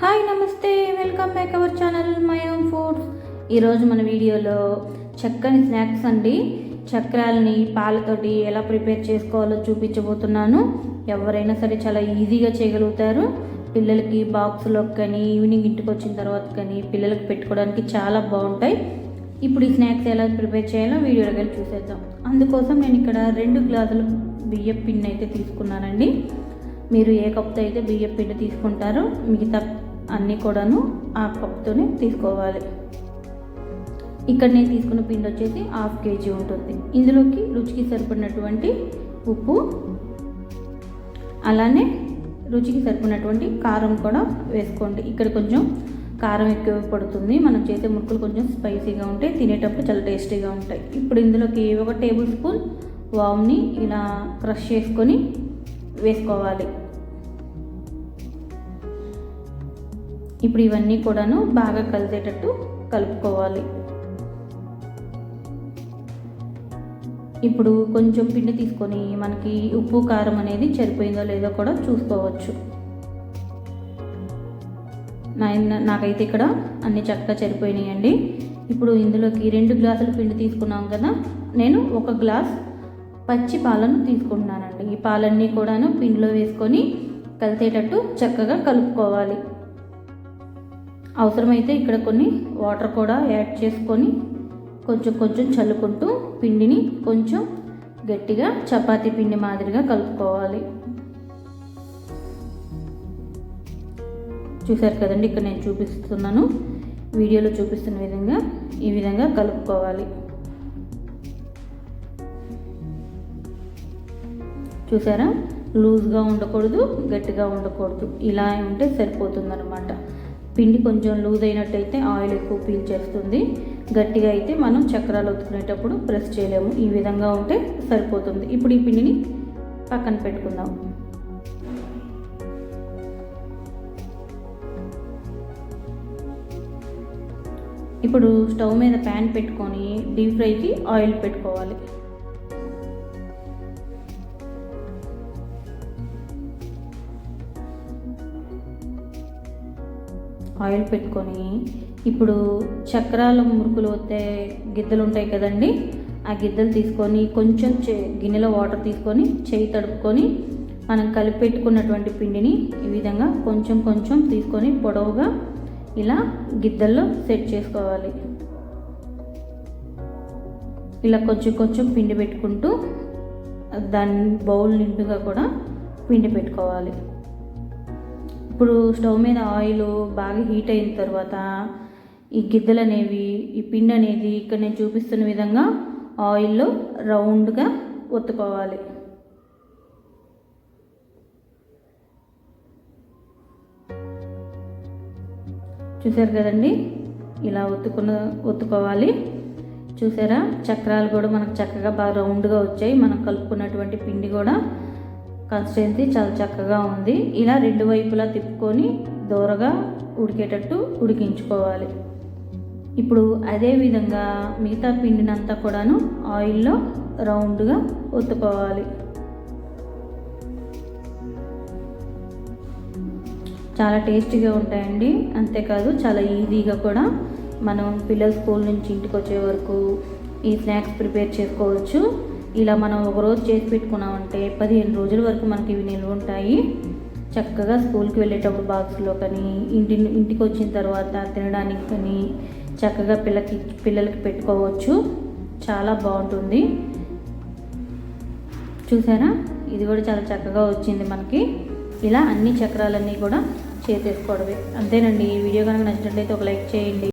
Hi నమస్తే welcome back our channel my own foods. ఈరోజు మన వీడియోలో చక్కని స్నాక్స్ అండి. చక్రాలని పాలతోటి ఎలా ప్రిపేర్ చేసుకోవాలో చూపించబోతున్నాను. ఎవరైనా సరే చాలా ఈజీగా చేయగలుగుతారు. పిల్లలకి బాక్స్లో కానీ ఈవినింగ్ ఇంటికి వచ్చిన తర్వాత కానీ పిల్లలకి పెట్టుకోవడానికి చాలా బాగుంటాయి. ఇప్పుడు ఈ స్నాక్స్ ఎలా ప్రిపేర్ చేయాలో వీడియోలో వెళ్ళి చూసేద్దాం. అందుకోసం నేను ఇక్కడ రెండు గ్లాసులు బియ్యం పిండి అయితే తీసుకున్నానండి. మీరు ఏ కప్తో అయితే బియ్యం పిండి తీసుకుంటారో మిగతా అన్నీ కూడాను ఆ కప్తోనే తీసుకోవాలి. ఇక్కడ నేను తీసుకున్న పిండి వచ్చేసి హాఫ్ కేజీ ఉంటుంది. ఇందులోకి రుచికి సరిపడినటువంటి ఉప్పు అలానే రుచికి సరిపడినటువంటి కారం కూడా వేసుకోండి. ఇక్కడ కొంచెం కారం ఎక్కువ పడుతుంది. మనం చేసే ముక్కలు కొంచెం స్పైసీగా ఉంటాయి తినేటప్పుడు చాలా టేస్టీగా ఉంటాయి. ఇప్పుడు ఇందులోకి ఒక టేబుల్ స్పూన్ వామ్ని ఇలా క్రష్ చేసుకొని వేసుకోవాలి. ఇప్పుడు ఇవన్నీ కూడాను బాగా కలిసేటట్టు కలుపుకోవాలి. ఇప్పుడు కొంచెం పిండి తీసుకొని మనకి ఉప్పు కారం అనేది సరిపోయిందో లేదో కూడా చూసుకోవచ్చు. నా నాకైతే ఇక్కడ అన్ని చక్కగా సరిపోయినాయండి. ఇప్పుడు ఇందులోకి రెండు గ్లాసుల పిండి తీసుకున్నాం కదా నేను ఒక గ్లాస్ పచ్చి పాలను తీసుకుంటున్నానండి. ఈ పాలన్నీ కూడాను పిండిలో వేసుకొని కలిసేటట్టు చక్కగా కలుపుకోవాలి. అవసరమైతే ఇక్కడ కొన్ని వాటర్ కూడా యాడ్ చేసుకొని కొంచెం కొంచెం చల్లుకుంటూ పిండిని కొంచెం గట్టిగా చపాతీ పిండి మాదిరిగా కలుపుకోవాలి. చూసారు కదండి ఇక్కడ నేను చూపిస్తున్నాను. వీడియోలో చూపిస్తున్న విధంగా ఈ విధంగా కలుపుకోవాలి. చూసారా? లూజ్గా ఉండకూడదు గట్టిగా ఉండకూడదు. ఇలా ఉంటే సరిపోతుందనమాట పిండి కొంచెం లూజ్ అయినట్టయితే ఆయిల్ ఎక్కువ పీల్ చేస్తుంది. గట్టిగా అయితే మనం చక్రాలు ఒత్తుకునేటప్పుడు ప్రెస్ చేయలేము. ఈ విధంగా ఉంటే సరిపోతుంది. ఇప్పుడు ఈ పిండిని పక్కన పెట్టుకుందాం. ఇప్పుడు స్టవ్ మీద ప్యాన్ పెట్టుకొని డీప్ ఫ్రైకి ఆయిల్ పెట్టుకోవాలి. ఆయిల్ పెట్టుకొని ఇప్పుడు చక్రాల మురుకులు వస్తే గిద్దలు ఉంటాయి కదండి ఆ గిద్దలు తీసుకొని కొంచెం చే గిన్నెలో వాటర్ తీసుకొని చేయి తడుపుకొని మనం కలిపి పెట్టుకున్నటువంటి పిండిని ఈ విధంగా కొంచెం కొంచెం తీసుకొని పొడవుగా ఇలా గిద్దల్లో సెట్ చేసుకోవాలి. ఇలా కొంచెం కొంచెం పిండి పెట్టుకుంటూ దాని బౌల్ నిండుగా కూడా పిండి పెట్టుకోవాలి. ఇప్పుడు స్టవ్ మీద ఆయిల్ బాగా హీట్ అయిన తర్వాత ఈ గిద్దలు అనేవి ఈ పిండి అనేది ఇక్కడ నేను చూపిస్తున్న విధంగా ఆయిల్లో రౌండ్గా ఒత్తుకోవాలి. చూసారు కదండి? ఇలా ఒత్తుకున్న ఒత్తుకోవాలి. చూసారా? చక్రాలు కూడా మనకు చక్కగా బాగా రౌండ్గా వచ్చాయి. మనం కలుపుకున్నటువంటి పిండి కూడా కన్సిస్టెన్సీ చాలా చక్కగా ఉంది. ఇలా రెండు వైపులా తిప్పుకొని దూరగా ఉడికేటట్టు ఉడికించుకోవాలి. ఇప్పుడు అదే విధంగా మిగతా పిండినంతా కూడాను ఆయిల్లో రౌండ్గా ఒత్తుకోవాలి. చాలా టేస్టీగా ఉంటాయండి. అంతేకాదు చాలా ఈజీగా కూడా మనం పిల్లల స్కూల్ నుంచి ఇంటికి వచ్చే వరకు ఈ స్నాక్స్ ప్రిపేర్ చేసుకోవచ్చు. ఇలా మనం ఒక రోజు చేసి పెట్టుకున్నామంటే పదిహేను రోజుల వరకు మనకి ఇవి నిల్వ ఉంటాయి చక్కగా స్కూల్కి వెళ్ళేటప్పుడు బాక్స్లో కానీ ఇంటి ఇంటికి వచ్చిన తర్వాత తినడానికి కానీ చక్కగా పిల్లకి పిల్లలకి పెట్టుకోవచ్చు. చాలా బాగుంటుంది. చూసారా? ఇది కూడా చాలా చక్కగా వచ్చింది మనకి. ఇలా అన్ని చక్రాలన్నీ కూడా చేసేసుకోవడమే. అంతేనండి. ఈ వీడియో కనుక నచ్చినట్లయితే ఒక లైక్ చేయండి.